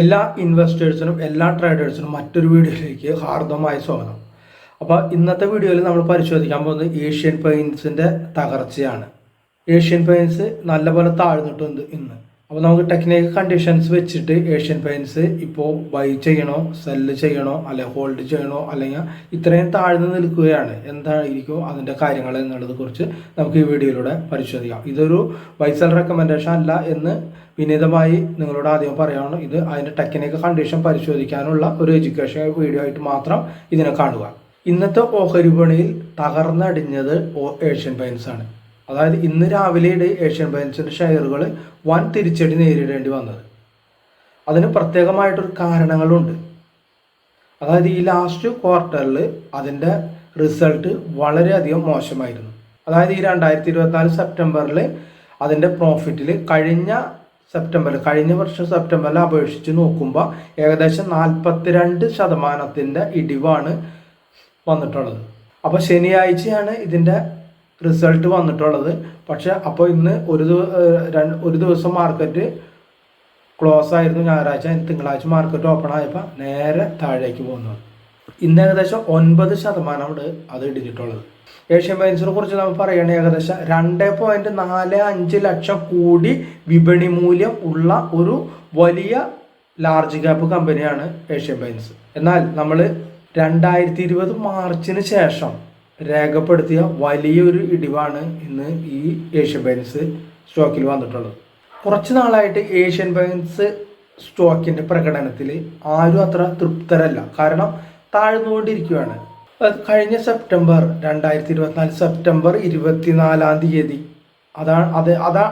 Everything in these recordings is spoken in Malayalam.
എല്ലാ ഇൻവെസ്റ്റേഴ്സിനും എല്ലാ ട്രേഡേഴ്സിനും മറ്റൊരു വീഡിയോയിലേക്ക് ഹാർദമായ സ്വാഗതം. അപ്പോൾ ഇന്നത്തെ വീഡിയോയിൽ നമ്മൾ പരിശോധിക്കാൻ പോകുന്നത് ഏഷ്യൻ പെയിൻസിന്റെ തകർച്ചയാണ്. ഏഷ്യൻ പെയിൻസ് നല്ലപോലെ താഴ്ന്നിട്ടുണ്ട് ഇന്ന്. അപ്പോൾ നമുക്ക് ടെക്നിക്കൽ കണ്ടീഷൻസ് വെച്ചിട്ട് ഏഷ്യൻ പെയിൻസ് ഇപ്പോൾ ബൈ ചെയ്യണോ സെല്ല് ചെയ്യണോ അല്ലെ ഹോൾഡ് ചെയ്യണോ അല്ലെങ്കിൽ ഇത്രയും താഴ്ന്നു നിൽക്കുകയാണ്. എന്തായിരിക്കും അതിന്റെ കാര്യങ്ങൾ എന്നുള്ളത് കുറിച്ച് നമുക്ക് ഈ വീഡിയോയിലൂടെ പരിശോധിക്കാം. ഇതൊരു വൈസൽ റെക്കമെൻഡേഷൻ അല്ല എന്ന് വിനീതമായി നിങ്ങളോട് ആദ്യം പറയാണ്. ഇത് അതിന്റെ ടെക്നിക്കൽ കണ്ടീഷൻ പരിശോധിക്കാനുള്ള ഒരു എഡ്യൂക്കേഷൻ വീഡിയോ ആയിട്ട് മാത്രം ഇതിനെ കാണുക. ഇന്നത്തെ ഓഹരി വിപണിയിൽ തകർന്നടിഞ്ഞത് ഏഷ്യൻ പെയിൻസ് ആണ്. അതായത് ഇന്ന് രാവിലെയുടെ ഏഷ്യൻ പെയിൻസിന്റെ ഷെയറുകൾ വൻ തിരിച്ചടി നേരിടേണ്ടി വന്നത്. അതിന് പ്രത്യേകമായിട്ടൊരു കാരണങ്ങളുണ്ട്. അതായത് ഈ ലാസ്റ്റ് ക്വാർട്ടറിൽ അതിന്റെ റിസൾട്ട് വളരെയധികം മോശമായിരുന്നു. അതായത് ഈ രണ്ടായിരത്തി ഇരുപത്തിനാല് സെപ്റ്റംബറിൽ അതിന്റെ പ്രോഫിറ്റിൽ കഴിഞ്ഞ സെപ്റ്റംബറിൽ കഴിഞ്ഞ വർഷം സെപ്റ്റംബറിൽ അപേക്ഷിച്ച് നോക്കുമ്പോൾ ഏകദേശം നാൽപ്പത്തിരണ്ട് ശതമാനത്തിന്റെ ഇടിവാണ് വന്നിട്ടുള്ളത്. അപ്പോൾ ശനിയാഴ്ചയാണ് ഇതിന്റെ റിസൾട്ട് വന്നിട്ടുള്ളത്. പക്ഷെ അപ്പോൾ ഇന്ന് ഒരു ഒരു ദിവസം മാർക്കറ്റ് ക്ലോസ് ആയിരുന്നു ഞായറാഴ്ച. തിങ്കളാഴ്ച മാർക്കറ്റ് ഓപ്പൺ ആയപ്പോൾ നേരെ താഴേക്ക് പോകുന്നത് ഇന്ന് ഏകദേശം ഒൻപത് ശതമാനം ഉണ്ട് അത് ഇടിഞ്ഞിട്ടുള്ളത്. ഏഷ്യൻ പെയിൻസിനെ കുറിച്ച് നമ്മൾ പറയുകയാണെങ്കിൽ ഏകദേശം രണ്ട് പോയിന്റ് നാല് അഞ്ച് ലക്ഷം കൂടി വിപണി മൂല്യം ഉള്ള ഒരു വലിയ ലാർജ് ക്യാപ്പ് കമ്പനിയാണ് ഏഷ്യൻ പെയിൻസ് എന്നാൽ നമ്മൾ രണ്ടായിരത്തി ഇരുപത് മാർച്ചിന് ശേഷം രേഖപ്പെടുത്തിയ വലിയൊരു ഇടിവാണ് ഇന്ന് ഈ ഏഷ്യൻ പെയിൻസ് സ്റ്റോക്കിൽ വന്നിട്ടുള്ളത്. കുറച്ച് നാളായിട്ട് ഏഷ്യൻ പെയിൻസ് സ്റ്റോക്കിന്റെ പ്രകടനത്തിൽ ആരും അത്ര തൃപ്തരല്ല. കാരണം താഴ്ന്നുകൊണ്ടിരിക്കുകയാണ്. കഴിഞ്ഞ സെപ്റ്റംബർ രണ്ടായിരത്തി ഇരുപത്തിനാല് സെപ്റ്റംബർ ഇരുപത്തിനാലാം തീയതി. അതാണ് അത് അതാ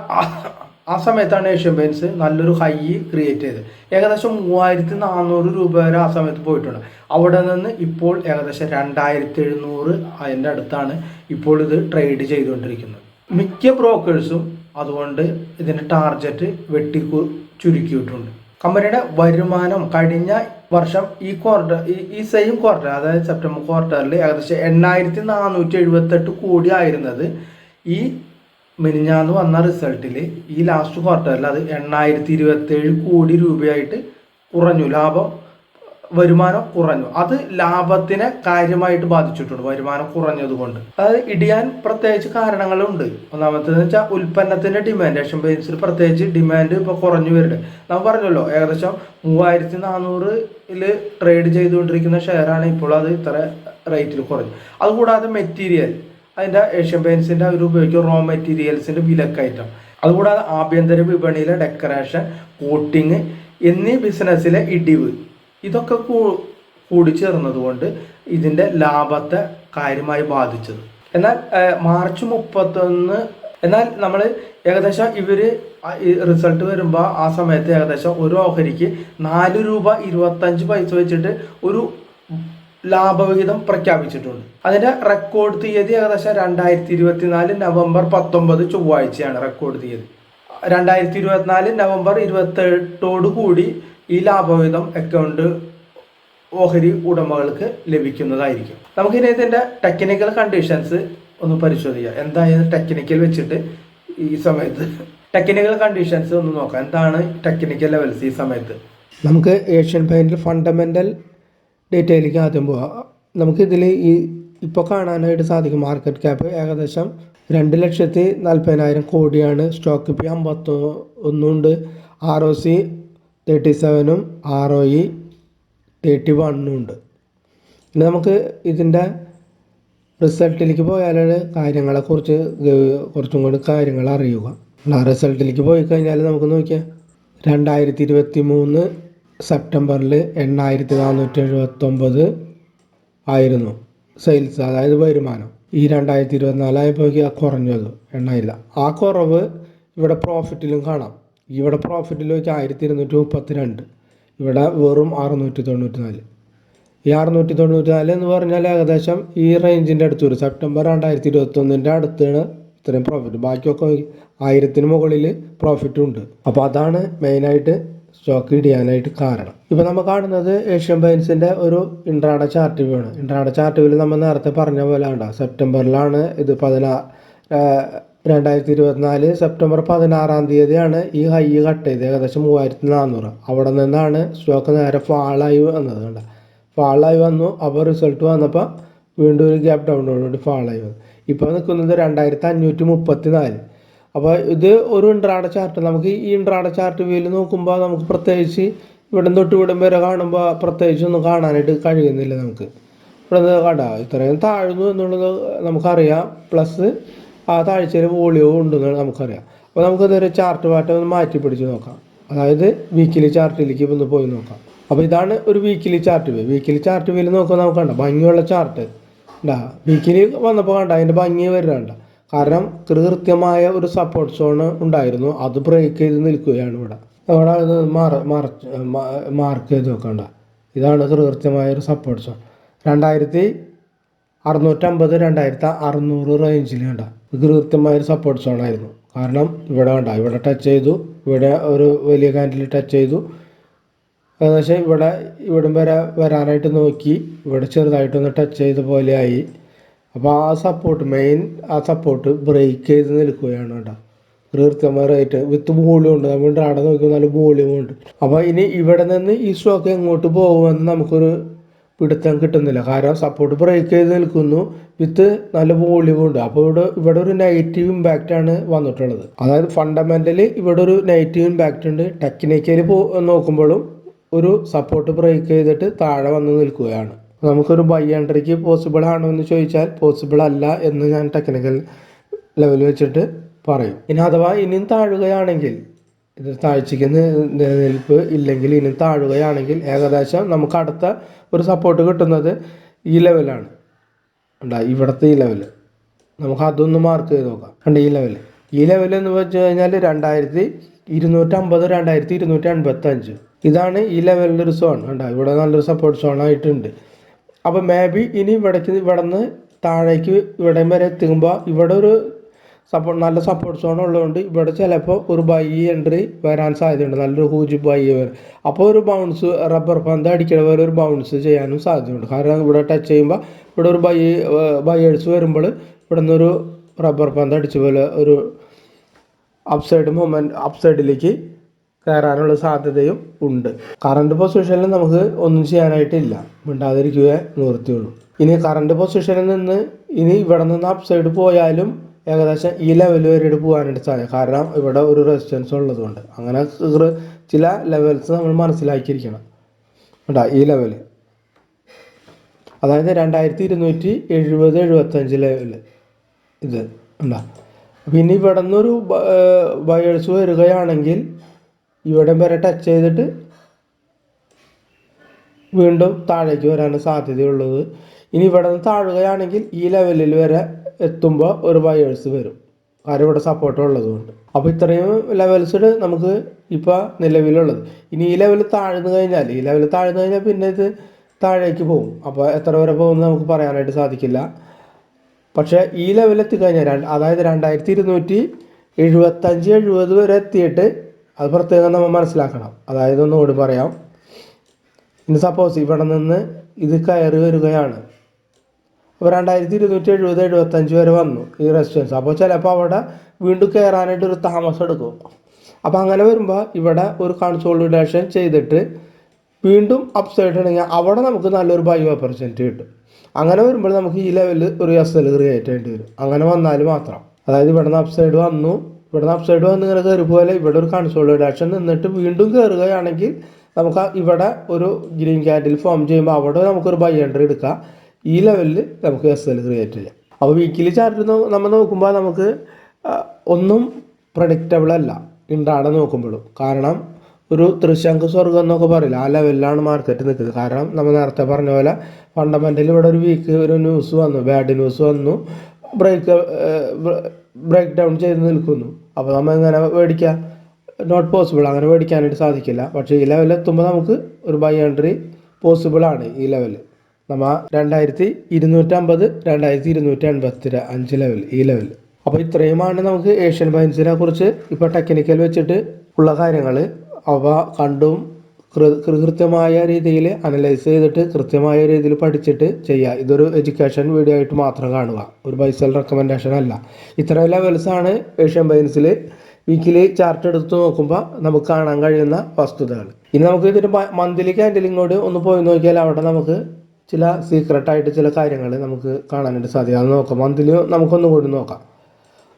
ആ- സമയത്താണ് ഏഷ്യൻ പെയിൻസ് നല്ലൊരു ഹൈ ക്രിയേറ്റ് ചെയ്തത്. ഏകദേശം മൂവായിരത്തി നാനൂറ് രൂപ വരെ ആ സമയത്ത് പോയിട്ടുണ്ട്. അവിടെ നിന്ന് ഇപ്പോൾ ഏകദേശം രണ്ടായിരത്തി എഴുന്നൂറ് അതിന്റെ അടുത്താണ് ഇപ്പോൾ ഇത് ട്രേഡ് ചെയ്തുകൊണ്ടിരിക്കുന്നത്. മിക്ക ബ്രോക്കേഴ്സും അതുകൊണ്ട് ഇതിന്റെ ടാർജറ്റ് വെട്ടി ചുരുക്കിയിട്ടുണ്ട്. കമ്പനിയുടെ വരുമാനം കഴിഞ്ഞ വർഷം ഈ ക്വാർട്ടർ ഈ സെയിം ക്വാർട്ടർ അതായത് സെപ്റ്റംബർ ക്വാർട്ടറിൽ ഏകദേശം എണ്ണായിരത്തി നാനൂറ്റി എഴുപത്തെട്ട് കോടി ആയിരുന്നത് ഈ മിനിഞ്ഞാന്ന് വന്ന റിസൾട്ടിൽ ഈ ലാസ്റ്റ് ക്വാർട്ടറിൽ അത് എണ്ണായിരത്തി ഇരുപത്തേഴ് കോടി രൂപയായിട്ട് കുറഞ്ഞു. ലാഭം വരുമാനം കുറഞ്ഞു. അത് ലാഭത്തിനെ കാര്യമായിട്ട് ബാധിച്ചിട്ടുണ്ട്. വരുമാനം കുറഞ്ഞത് കൊണ്ട്. അത് ഇടിയാൻ പ്രത്യേകിച്ച് കാരണങ്ങളുണ്ട്. ഒന്നാമത്തേന്ന് വെച്ചാൽ ഉൽപ്പന്നത്തിന്റെ ഡിമാൻഡ് ഏഷ്യൻ പെയിൻസിൽ പ്രത്യേകിച്ച് ഡിമാൻഡ് ഇപ്പോൾ കുറഞ്ഞു വരുന്നുണ്ട്. നമ്മൾ പറഞ്ഞല്ലോ ഏകദേശം മൂവായിരത്തി നാനൂറിൽ ട്രേഡ് ചെയ്തുകൊണ്ടിരിക്കുന്ന ഷെയറാണ് ഇപ്പോൾ അത് ഇത്ര റേറ്റിൽ കുറഞ്ഞു. അതുകൂടാതെ മെറ്റീരിയൽ അതിന്റെ ഏഷ്യൻ പെയിൻസിന്റെ അവർ ഉപയോഗിക്കും റോ മെറ്റീരിയൽസിന്റെ വിലക്കയറ്റം. അതുകൂടാതെ ആഭ്യന്തര വിപണിയിലെ ഡെക്കറേഷൻ കോട്ടിങ് എന്നീ ബിസിനസ്സിലെ ഇടിവ്. ഇതൊക്കെ കൂടി ചേർന്നതുകൊണ്ട് ഇതിന്റെ ലാഭത്തെ കാര്യമായി ബാധിച്ചത്. എന്നാൽ മാർച്ച് മുപ്പത്തൊന്ന് എന്നാൽ നമ്മൾ ഏകദേശം ഇവർ റിസൾട്ട് വരുമ്പോൾ ആ സമയത്ത് ഏകദേശം ഒരു ഓഹരിക്ക് നാല് രൂപ ഇരുപത്തഞ്ച് പൈസ വെച്ചിട്ട് ഒരു ലാഭവിഹിതം പ്രഖ്യാപിച്ചിട്ടുണ്ട്. അതിന്റെ റെക്കോർഡ് തീയതി ഏകദേശം രണ്ടായിരത്തി ഇരുപത്തിനാല് നവംബർ പത്തൊമ്പത് ചൊവ്വാഴ്ചയാണ് റെക്കോർഡ് തീയതി. രണ്ടായിരത്തി ഇരുപത്തിനാല് നവംബർ ഇരുപത്തെട്ടോടു കൂടി ഈ ലാഭവിഹിതം അക്കൗണ്ട് ഓഹരി ഉടമകൾക്ക് ലഭിക്കുന്നതായിരിക്കും. നമുക്കിനി ഇതിന്റെ ടെക്നിക്കൽ കണ്ടീഷൻസ് ഒന്ന് പരിശോധിക്കാം. എന്തായാലും ടെക്നിക്കൽ വെച്ചിട്ട് ഈ സമയത്ത്? ടെക്നിക്കൽ കണ്ടീഷൻസ് ഒന്ന് നോക്കാം. എന്താണ് ടെക്നിക്കൽ ലെവൽസ് ഈ സമയത്ത്? നമുക്ക് ഏഷ്യൻ പെയിന്റിൽ ഫണ്ടമെന്റൽ ഡീറ്റെയിലേക്ക് ആദ്യം പോവാം. നമുക്കിതിൽ ഈ ഇപ്പോൾ കാണാനായിട്ട് സാധിക്കും മാർക്കറ്റ് ക്യാപ്പ് ഏകദേശം രണ്ട് ലക്ഷത്തി നാൽപ്പതിനായിരം കോടിയാണ്. സ്റ്റോക്ക് പി അമ്പത്തൊ ഒന്നുണ്ട് ആർ ഒ സി തേർട്ടി സെവനും ആർ ഒ ഇ തേർട്ടി വണ്ണും ഉണ്ട്. ഇനി നമുക്ക് ഇതിന്റെ റിസൾട്ടിലേക്ക് പോയാലാണ് കാര്യങ്ങളെക്കുറിച്ച് കുറച്ചും കൂടി കാര്യങ്ങൾ അറിയുക. ആ റിസൾട്ടിലേക്ക് പോയി കഴിഞ്ഞാൽ നമുക്ക് നോക്കിയാൽ രണ്ടായിരത്തി ഇരുപത്തി മൂന്ന് സെപ്റ്റംബറിൽ എണ്ണായിരത്തി നാനൂറ്റി എഴുപത്തൊമ്പത് ആയിരുന്നു സെയിൽസ് അതായത് വരുമാനം. ഈ രണ്ടായിരത്തി ഇരുപത്തിനാലായപ്പോഴേക്ക് കുറഞ്ഞത് എണ്ണയില്ല. ആ കുറവ് ഇവിടെ പ്രോഫിറ്റിലും കാണാം. ഇവിടെ പ്രോഫിറ്റിൽ വെച്ച് ആയിരത്തി ഇരുന്നൂറ്റി മുപ്പത്തി രണ്ട് ഇവിടെ വെറും അറുന്നൂറ്റി തൊണ്ണൂറ്റി നാല് ഈ അറുന്നൂറ്റി തൊണ്ണൂറ്റി നാല് എന്ന് പറഞ്ഞാൽ ഏകദേശം ഈ റേഞ്ചിന്റെ അടുത്ത് വരും സെപ്റ്റംബർ രണ്ടായിരത്തി ഇരുപത്തൊന്നിന്റെ അടുത്താണ് ഇത്രയും പ്രോഫിറ്റ് ബാക്കിയൊക്കെ ആയിരത്തിന് മുകളിൽ പ്രോഫിറ്റും ഉണ്ട്. അപ്പോൾ അതാണ് മെയിനായിട്ട് സ്റ്റോക്ക് ഇടിയാനായിട്ട് കാരണം. ഇപ്പോൾ നമ്മൾ കാണുന്നത് ഏഷ്യൻ പെയിൻസിന്റെ ഒരു ഇൻട്രാഡ ചാർട്ട് വ്യൂ ആണ്. ഇൻട്രാഡ ചാർട്ട് വ്യൂവിൽ നമ്മൾ നേരത്തെ പറഞ്ഞ പോലെ ഉണ്ടാവും സെപ്റ്റംബറിലാണ് ഇത് പതിനാ രണ്ടായിരത്തി ഇരുപത്തിനാല് സെപ്റ്റംബർ പതിനാറാം തീയതിയാണ് ഈ ഹൈ കട്ട് ചെയ്തത്. ഏകദേശം മൂവായിരത്തി നാനൂറ് അവിടെ നിന്നാണ് സ്റ്റോക്ക് നേരെ ഫാളായി വന്നത് കണ്ട? ഫാളായി വന്നു. അപ്പോൾ റിസൾട്ട് വന്നപ്പോൾ വീണ്ടും ഒരു ഗ്യാപ്പ് ഡൗൺ ഫാളായി വന്നു. ഇപ്പോൾ നിൽക്കുന്നത് രണ്ടായിരത്തി അഞ്ഞൂറ്റി മുപ്പത്തി നാല് അപ്പോൾ ഇത് ഒരു ഇൻട്രാഡ ചാർട്ട് നമുക്ക് ഈ ഇൻട്രാഡ ചാർട്ട് വ്യൂവിൽ നോക്കുമ്പോൾ നമുക്ക് പ്രത്യേകിച്ച് ഇവിടം തൊട്ട് ഇവിടം വരെ കാണുമ്പോൾ പ്രത്യേകിച്ച് ഒന്നും കാണാനായിട്ട് കഴിയുന്നില്ല നമുക്ക്. ഇവിടെ കണ്ട ഇത്രയും താഴ്ന്നു എന്നുള്ളത് നമുക്കറിയാം. പ്ലസ് ആ താഴ്ചയിൽ വോളിയവും ഉണ്ടെന്ന് നമുക്കറിയാം. അപ്പോൾ നമുക്കതൊരു ചാർട്ട് പാറ്റം ഒന്ന് മാറ്റി പിടിച്ച് നോക്കാം. അതായത് വീക്കിലി ചാർട്ടിലേക്ക് ഒന്ന് പോയി നോക്കാം. അപ്പോൾ ഇതാണ് ഒരു weekly chart view weekly chart വ്യൂവിൽ നോക്കുമ്പോൾ നമുക്ക് കണ്ട? ഭംഗിയുള്ള ചാർട്ട് ഉണ്ടാ വീക്കിലി വന്നപ്പോൾ കണ്ട? അതിന്റെ ഭംഗി വരുന്നുണ്ട് കാരണം കൃത്യമായ ഒരു സപ്പോർട്ട് സോൺ ഉണ്ടായിരുന്നു. അത് ബ്രേക്ക് ചെയ്ത് നിൽക്കുകയാണ് ഇവിടെ. അവിടെ അത് മറച്ച് മാർക്ക് ചെയ്ത് നോക്കണ്ട ഇതാണ് കൃത്യമായ ഒരു സപ്പോർട്ട് സോൺ രണ്ടായിരത്തി അറുന്നൂറ്റമ്പത് രണ്ടായിരത്തി അറുന്നൂറ് റേഞ്ചിൽ കണ്ട. ഇത് കൃത്യമായ ഒരു സപ്പോർട്ട് സോൺ ആയിരുന്നു. കാരണം ഇവിടെ കണ്ട ഇവിടെ ടച്ച് ചെയ്തു. ഇവിടെ ഒരു വലിയ കാൻഡിൽ ടച്ച് ചെയ്തു. ഏകദേശം ഇവിടെ ഇവിടം വരെ വരാനായിട്ട് നോക്കി. ഇവിടെ ചെറുതായിട്ടൊന്ന് ടച്ച് ചെയ്ത പോലെയായി അപ്പോൾ ആ സപ്പോർട്ട് മെയിൻ ആ സപ്പോർട്ട് ബ്രേക്ക് ചെയ്ത് നിൽക്കുകയാണ് കേട്ടോ. കൃത്യമായ റേറ്റ് വിത്ത് വോളിയം ഉണ്ട്. നമ്മൾ അവിടെ നോക്കിയാൽ നല്ല വോളിയം ഉണ്ട്. അപ്പോൾ ഇനി ഇവിടെ നിന്ന് ഈ സ്റ്റോക്ക് എങ്ങോട്ട് പോകുമെന്ന് നമുക്കൊരു പിടുത്തം കിട്ടുന്നില്ല. കാരണം സപ്പോർട്ട് ബ്രേക്ക് ചെയ്ത് നിൽക്കുന്നു വിത്ത് നല്ല വോളിയം ഉണ്ട്. അപ്പോൾ ഇവിടെ ഇവിടെ ഒരു നെഗറ്റീവ് ഇമ്പാക്റ്റ് ആണ് വന്നിട്ടുള്ളത്. അതായത് ഫണ്ടമെന്റലി ഇവിടെ ഒരു നെഗറ്റീവ് ഇമ്പാക്റ്റ് ഉണ്ട്. ടെക്നിക്കലി പോ നോക്കുമ്പോഴും ഒരു സപ്പോർട്ട് ബ്രേക്ക് ചെയ്തിട്ട് താഴെ വന്ന് നിൽക്കുകയാണ്. നമുക്കൊരു ബൈ എൻട്രിക്ക് പോസിബിൾ ആണോ എന്ന് ചോദിച്ചാൽ പോസിബിൾ അല്ല എന്ന് ഞാൻ ടെക്നിക്കൽ ലെവൽ വെച്ചിട്ട് പറയും. ഇനി അഥവാ ഇനിയും താഴുകയാണെങ്കിൽ ഇത് താഴ്ചയ്ക്ക് നിലനിൽപ്പ് ഇല്ലെങ്കിൽ ഇനിയും താഴുകയാണെങ്കിൽ ഏകദേശം നമുക്ക് അടുത്ത ഒരു സപ്പോർട്ട് കിട്ടുന്നത് ഈ ലെവലാണ് ഉണ്ടാ ഇവിടുത്തെ ഈ ലെവൽ നമുക്ക് അതൊന്ന് മാർക്ക് ചെയ്ത് നോക്കാം. കണ്ട ഈ ലെവൽ ഈ ലെവൽ എന്ന് വെച്ച് കഴിഞ്ഞാൽ രണ്ടായിരത്തി ഇരുന്നൂറ്റമ്പത് രണ്ടായിരത്തി ഇരുന്നൂറ്റി അൻപത്തഞ്ച് ഇതാണ് ഈ ലെവലിന്റെ ഒരു സോൺ കണ്ട ഇവിടെ നല്ലൊരു സപ്പോർട്ട് സോൺ ആയിട്ടുണ്ട്. അപ്പോൾ മേ ബി ഇനി ഇവിടേക്ക് ഇവിടെ നിന്ന് താഴേക്ക് ഇവിടെ വരെ എത്തുമ്പോൾ ഇവിടെ ഒരു സപ്പോർട്ട് നല്ല സപ്പോർട്ട് സോൺ ഉള്ളതുകൊണ്ട് ഇവിടെ ചിലപ്പോൾ ഒരു ബൈ എൻട്രി വരാൻ സാധ്യതയുണ്ട്. നല്ലൊരു ഹൂജ് ബൈ വരും. അപ്പോൾ ഒരു ബൗൺസ് റബ്ബർ പന്ത് അടിക്കണ പോലെ ഒരു ബൗൺസ് ചെയ്യാനും സാധ്യതയുണ്ട്. കാരണം ഇവിടെ ടച്ച് ചെയ്യുമ്പോൾ ഇവിടെ ഒരു ബൈ ബൈയേഴ്സ് വരുമ്പോൾ ഇവിടെ നിന്നൊരു റബ്ബർ പന്ത് അടിച്ച പോലെ ഒരു അപ്സൈഡ് മൂവ്മെന്റ് അപ്സൈഡിലേക്ക് കയറാനുള്ള സാധ്യതയും ഉണ്ട്. കറണ്ട് പൊസിഷനിൽ നമുക്ക് ഒന്നും ചെയ്യാനായിട്ടില്ല. മിണ്ടാതിരിക്കുക നിവൃത്തിയുള്ളൂ. ഇനി കറണ്ട് പൊസിഷനിൽ നിന്ന് ഇനി ഇവിടെ നിന്ന് അപ്സൈഡ് പോയാലും ഏകദേശം ഈ ലെവൽ വരെയിട്ട് പോകാനായിട്ട് സാധ്യത കാരണം ഇവിടെ ഒരു റെസിസ്റ്റൻസ് ഉള്ളതുകൊണ്ട്. അങ്ങനെ ചില ലെവൽസ് നമ്മൾ മനസ്സിലാക്കിയിരിക്കണം. കേട്ടോ ഈ ലെവൽ അതായത് രണ്ടായിരത്തി ഇരുന്നൂറ്റി എഴുപത് എഴുപത്തഞ്ച് ലെവൽ ഇത്. ഉണ്ടാ പിന്നെ ഇവിടെ നിന്നൊരു ബയേഴ്സ് വരികയാണെങ്കിൽ ഇവിടെ വരെ ടച്ച് ചെയ്തിട്ട് വീണ്ടും താഴേക്ക് വരാനാണ് സാധ്യതയുള്ളത്. ഇനി ഇവിടെ നിന്ന് താഴുകയാണെങ്കിൽ ഈ ലെവലിൽ വരെ എത്തുമ്പോൾ ഒരു ബയേഴ്സ് വരും. കാര്യം ഇവിടെ സപ്പോർട്ട് ഉള്ളതുകൊണ്ട് അപ്പോൾ ഇത്രയും ലെവൽസ് നമുക്ക് ഇപ്പോൾ നിലവിലുള്ളത്. ഇനി ഈ ലെവൽ താഴ്ന്നു കഴിഞ്ഞാൽ ഈ ലെവൽ താഴ്ന്നു കഴിഞ്ഞാൽ പിന്നെ ഇത് താഴേക്ക് പോകും. അപ്പോൾ എത്ര വരെ പോകുമെന്ന് നമുക്ക് പറയാനായിട്ട് സാധിക്കില്ല. പക്ഷേ ഈ ലെവലിൽ എത്തിക്കഴിഞ്ഞാൽ രണ്ട് അതായത് രണ്ടായിരത്തി ഇരുന്നൂറ്റി എഴുപത്തഞ്ച് എഴുപത് വരെ എത്തിയിട്ട് അത് പ്രത്യേകം നമ്മൾ മനസ്സിലാക്കണം. അതായത് ഒന്നുകൂടി പറയാം. ഇനി സപ്പോസ് ഇവിടെ നിന്ന് ഇത് കയറി വരികയാണ്. അപ്പോൾ രണ്ടായിരത്തി ഇരുന്നൂറ്റി എഴുപത് എഴുപത്തഞ്ച് വരെ വന്നു ഈ റെസിസ്റ്റൻസ് അപ്പോൾ ചിലപ്പോൾ അവിടെ വീണ്ടും കയറാനായിട്ട് ഒരു താമസം എടുക്കും. അപ്പോൾ അങ്ങനെ വരുമ്പോൾ ഇവിടെ ഒരു കൺസോളിഡേഷൻ ചെയ്തിട്ട് വീണ്ടും അപ്സൈഡ് ആണെങ്കിൽ അവിടെ നമുക്ക് നല്ലൊരു ബൈ ഓപ്പർച്യൂണിറ്റി കിട്ടും. അങ്ങനെ വരുമ്പോൾ നമുക്ക് ഈ ലെവലിൽ ഒരു എസ് എൽ ക്രിയേറ്റ് ചെയ്യേണ്ടി വരും. അങ്ങനെ വന്നാൽ മാത്രം. അതായത് ഇവിടെ നിന്ന് അപ്സൈഡ് വന്നു. ഇവിടെ അപ്പ് അപ്സൈഡ് വന്ന് ഇങ്ങനെ കയറി പോലെ ഇവിടെ ഒരു കൺസോൾ കൺസോളിഡേഷൻ നിന്നിട്ട് വീണ്ടും കയറുകയാണെങ്കിൽ നമുക്ക് ഇവിടെ ഒരു ഗ്രീൻ ക്യാൻഡിൽ ഫോം ചെയ്യുമ്പോൾ അവിടെ നമുക്കൊരു ബൈ എൻട്രി എടുക്കാം. ഈ ലെവലിൽ നമുക്ക് എസ് എൽ ക്രിയേറ്റ് ചെയ്യാം. അപ്പോൾ വീക്കിലി ചാർട്ട് നമ്മൾ നോക്കുമ്പോൾ നമുക്ക് ഒന്നും പ്രഡിക്റ്റബിൾ അല്ല. ഉണ്ടാണ് നോക്കുമ്പോഴും. കാരണം ഒരു തൃശങ്ക് സ്വർഗം എന്നൊക്കെ പറയില്ല ആ ലെവലിലാണ് മാർക്കറ്റ് നിൽക്കുന്നത്. കാരണം നമ്മൾ നേരത്തെ പറഞ്ഞ പോലെ ഫണ്ടമെന്റലി ഇവിടെ ഒരു വീക്ക് ഒരു ന്യൂസ് വന്നു ബാഡ് ന്യൂസ് വന്നു. ബ്രേക്ക് ബ്രേക്ക് ഡൗൺ ചെയ്ത് നിൽക്കുന്നു. അപ്പോൾ നമ്മൾ എങ്ങനെ മേടിക്കുക നോട്ട് പോസിബിൾ അങ്ങനെ മേടിക്കാനായിട്ട് സാധിക്കില്ല. പക്ഷേ ഈ ലെവലിൽ എത്തുമ്പോൾ നമുക്ക് ഒരു ബൈ എൻട്രി പോസിബിൾ ആണ് ഈ ലെവൽ നമ്മൾ രണ്ടായിരത്തി ഇരുന്നൂറ്റമ്പത് രണ്ടായിരത്തി ഇരുന്നൂറ്റി അൻപത്തി അഞ്ച് ലെവൽ ഈ ലെവൽ അപ്പോൾ ഇത്രയുമാണ് നമുക്ക് ഏഷ്യൻ ബൈൻസിനെ കുറിച്ച് ഇപ്പോൾ ടെക്നിക്കൽ വെച്ചിട്ട് ഉള്ള കാര്യങ്ങൾ അവ കണ്ടും കൃത്യമായ രീതിയിൽ അനലൈസ് ചെയ്തിട്ട് കൃത്യമായ രീതിയിൽ പഠിച്ചിട്ട് ചെയ്യുക ഇതൊരു എഡ്യൂക്കേഷൻ വീഡിയോ ആയിട്ട് മാത്രം കാണുക. ഒരു ബൈസൽ റെക്കമെൻഡേഷൻ അല്ല. ഇത്രയും ലെവൽസാണ് ഏഷ്യൻ പെയിൻസിൽ വീക്കിലി ചാർട്ട് എടുത്ത് നോക്കുമ്പോൾ നമുക്ക് കാണാൻ കഴിയുന്ന വസ്തുതകൾ. ഇനി നമുക്ക് ഇതിന്റെ മന്ത്ലി ക്യാൻഡിലിങ്ങോട് ഒന്ന് പോയി നോക്കിയാൽ അവിടെ നമുക്ക് ചില സീക്രട്ടായിട്ട് ചില കാര്യങ്ങൾ നമുക്ക് കാണാനായിട്ട് സാധിക്കും അത് നോക്കാം. മന്ത്ലി നമുക്കൊന്നും കൂടി നോക്കാം.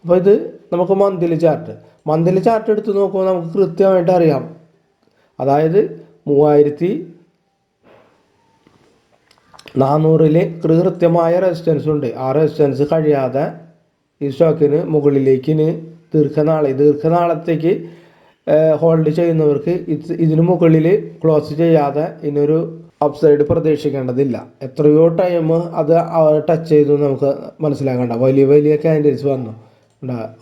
അപ്പോൾ ഇത് നമുക്ക് മന്ത്ലി ചാർട്ട് മന്ത്ലി ചാർട്ട് എടുത്ത് നോക്കുമ്പോൾ നമുക്ക് കൃത്യമായിട്ട് അറിയാം. അതായത് മൂവായിരത്തി നാനൂറിൽ കൃത്യമായ റെസിസ്റ്റൻസ് ഉണ്ട്. ആ റെസിസ്റ്റൻസ് കഴിയാതെ ഈ സ്റ്റോക്കിന് മുകളിലേക്ക് ദീർഘനാളെ ദീർഘനാളത്തേക്ക് ഹോൾഡ് ചെയ്യുന്നവർക്ക് ഇത് ഇതിന് മുകളിൽ ക്ലോസ് ചെയ്യാതെ ഇനിയൊരു അപ്സൈഡ് പ്രതീക്ഷിക്കേണ്ടതില്ല. എത്രയോ ടൈം അത് ടച്ച് ചെയ്തു നമുക്ക് മനസ്സിലാക്കേണ്ട വലിയ വലിയ ക്യാൻഡിൽസ് വന്നു.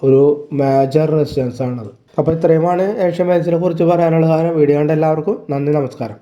ഒരു മേജർ റെസിസ്റ്റൻസ് ആണത്. അപ്പോൾ ഇത്രയുമാണ് ഏഷ്യൻ മാച്ചിനെ കുറിച്ച് പറയാനുള്ള കാരണം വീഡിയോ കണ്ട എല്ലാവർക്കും നന്ദി നമസ്കാരം.